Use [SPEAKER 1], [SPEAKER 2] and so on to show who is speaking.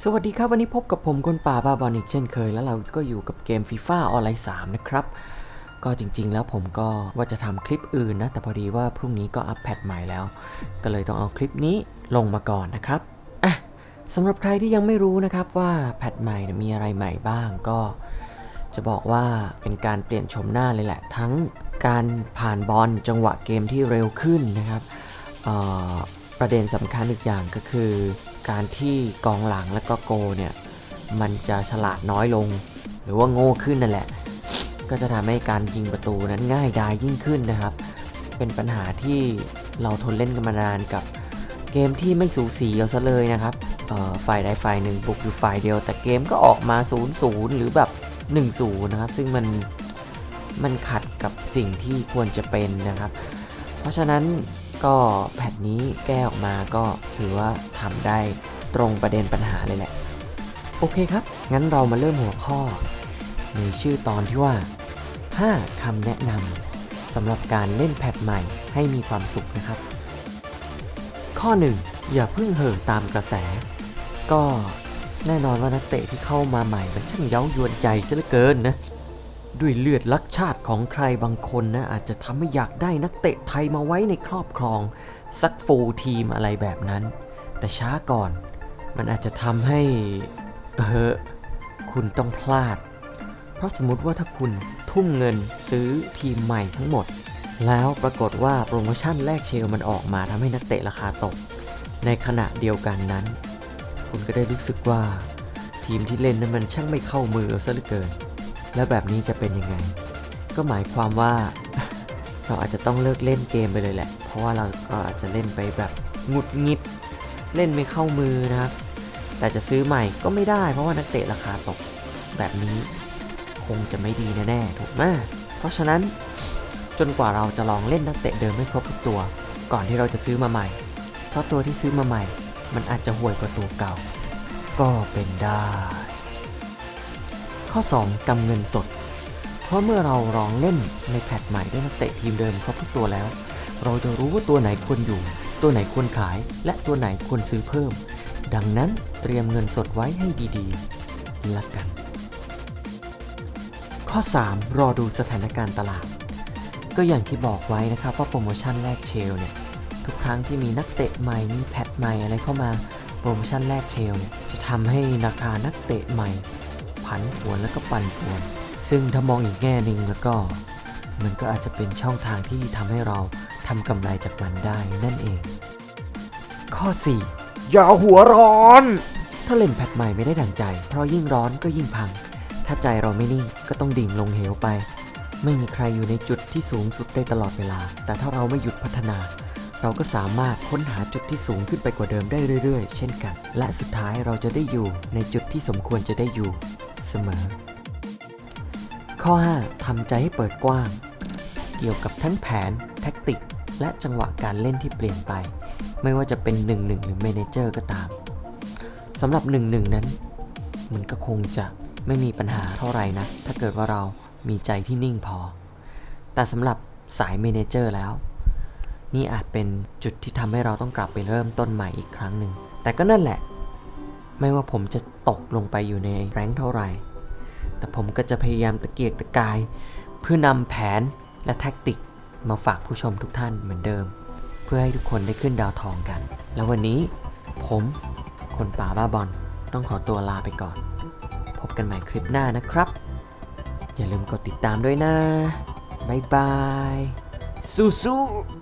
[SPEAKER 1] สวัสดีครับ วันนี้พบกับผมคนป่าบ้าบอลอีกเช่นเคย แล้วเราก็อยู่กับเกมฟีฟ่าออนไลน์3นะครับ ก็จริงๆแล้วผมก็ว่าจะทำคลิปอื่นนะ แต่พอดีว่าพรุ่งนี้ก็อัปแพทใหม่แล้ว ก็เลยต้องเอาคลิปนี้ลงมาก่อนนะครับอะสำหรับใครที่ยังไม่รู้นะครับว่าแพทใหม่มีอะไรใหม่บ้างก็จะบอกว่าเป็นการเปลี่ยนชมหน้าเลยแหละ ทั้งการผ่านบอลจังหวะเกมที่เร็วขึ้นนะครับประเด็นสำคัญอีกอย่างก็คือ การที่กองหลังและก็โกเนี่ยมันจะฉลาดน้อยลง หรือว่าโง่ขึ้นนั่นแหละ ก็จะทำให้การยิงประตูนั้นง่ายดายยิ่งขึ้นนะครับ เป็นปัญหาที่เราทนเล่นกันมานานกับเกมที่ไม่สูสีเอาซะเลยนะครับฝ่ายใดฝ่ายหนึ่งบุกอยู่ฝ่ายเดียว แต่เกมก็ออกมา 0-0 หรือแบบ 1-0 นะครับ ซึ่งมันมันขัดกับสิ่งที่ควรจะเป็นนะครับ เพราะฉะนั้น ก็แพทนี้แก้ออกมาก็ถือว่าทำได้ตรงประเด็นปัญหาเลยแหละ โอเคครับ งั้นเรามาเริ่มหัวข้อ ในชื่อตอนที่ว่า 5คำแนะนำสำหรับการเล่นแพทใหม่ให้มีความสุขนะครับ ข้อ 1 อย่าเพิ่งเห่อตามกระแส ก็แน่นอนว่านักเตะที่เข้ามาใหม่มันช่างเย้ายวนใจเสียเหลือเกินนะ ด้วยเลือดลักชาติของใครบางคนนะ อาจจะทำให้อยากได้นักเตะไทยมาไว้ในครอบครอง สักฟูลทีมอะไรแบบนั้น แต่ช้าก่อน มันอาจจะทำให้ เออ คุณต้องพลาด เพราะสมมติว่าถ้าคุณทุ่มเงินซื้อทีมใหม่ทั้งหมด แล้วปรากฏว่าโปรโมชั่นแลกเชลมันออกมาทำให้นักเตะราคาตก ในขณะเดียวกันนั้น คุณก็ได้รู้สึกว่า ทีมที่เล่นนั้นมันช่างไม่เข้ามือซะเหลือเกิน แล้วแบบนี้จะเป็นยังไง ก็หมายความว่า เราอาจจะต้องเลิกเล่นเกมไปเลยแหละ เพราะว่าเราก็อาจจะเล่นไปแบบหงุดหงิด เล่นไม่เข้ามือนะครับ แต่จะซื้อใหม่ก็ไม่ได้ เพราะว่านักเตะราคาตกแบบนี้คงจะไม่ดีแน่ๆถูกไหมเพราะฉะนั้นจนกว่าเราจะลองเล่นนักเตะเดิมให้ครบทุกตัว ก่อนที่เราจะซื้อมาใหม่ เพราะตัวที่ซื้อมาใหม่ มันอาจจะห่วยกว่าตัวเก่า ก็เป็นได้ ข้อ 2 กำเงินสด เพราะเมื่อเราลองเล่นในแพทใหม่ด้วยนักเตะทีมเดิมครบทุกตัวแล้ว เราจะรู้ว่าตัวไหนควรอยู่ ตัวไหนควรขาย และตัวไหนควรซื้อเพิ่ม ดังนั้นเตรียมเงินสดไว้ให้ดีๆละกัน ข้อ 3 รอดูสถานการณ์ตลาด ก็อย่างที่บอกไว้นะครับว่าโปรโมชั่นแรกเชลเนี่ยทุกครั้งที่มีนักเตะใหม่มีแพทใหม่อะไรเข้ามาโปรโมชั่นแรกเชลเนี่ยจะทำให้ราคานักเตะใหม่ ผันผวนแล้วก็ปั่นป่วน ซึ่งถ้ามองอีกแง่หนึ่งแล้วก็ มันก็อาจจะเป็นช่องทางที่ทำให้เราทำกำไรจากมันได้นั่นเอง ข้อ 4 อย่าหัวร้อน ถ้าเล่นแพทใหม่ไม่ได้ดังใจ เพราะยิ่งร้อนก็ยิ่งพัง ถ้าใจเราไม่นิ่งก็ต้องดิ่งลงเหวไป ไม่มีใครอยู่ในจุดที่สูงสุดได้ตลอดเวลา แต่ถ้าเราไม่หยุดพัฒนาเราก็สามารถค้นหาจุดที่สูงขึ้นไปกว่าเดิมได้เรื่อยๆ เช่นกัน และสุดท้ายเราจะได้อยู่ในจุดที่สมควรจะได้อยู่ เสมอ ข้อ 5ทำใจให้เปิดกว้าง เกี่ยวกับทั้งแผน แท็กติก และจังหวะการเล่นที่เปลี่ยนไป ไม่ว่าจะเป็น 1-1 หรือเมนเจอร์ก็ตามสำหรับ 1-1 นั้น มันก็คงจะไม่มีปัญหาเท่าไหร่นะถ้าเกิดว่าเรามีใจที่นิ่งพอ แต่สำหรับสายเมนเจอร์แล้ว นี่อาจเป็นจุดที่ทำให้เราต้องกลับไปเริ่มต้นใหม่อีกครั้งหนึ่ง แต่ก็นั่นแหละ ไม่ว่าผมจะตกลงไปอยู่ในแรงเท่าไหร่ แต่ผมก็จะพยายามตะเกียกตะกาย เพื่อนำแผนและแท็กติกมาฝากผู้ชมทุกท่านเหมือนเดิม เพื่อให้ทุกคนได้ขึ้นดาวทองกัน แล้ววันนี้ผมคนป่าบ้าบอลต้องขอตัวลาไปก่อน พบกันใหม่คลิปหน้านะครับ อย่าลืมกดติดตามด้วยนะ บ๊ายบายสู้ๆ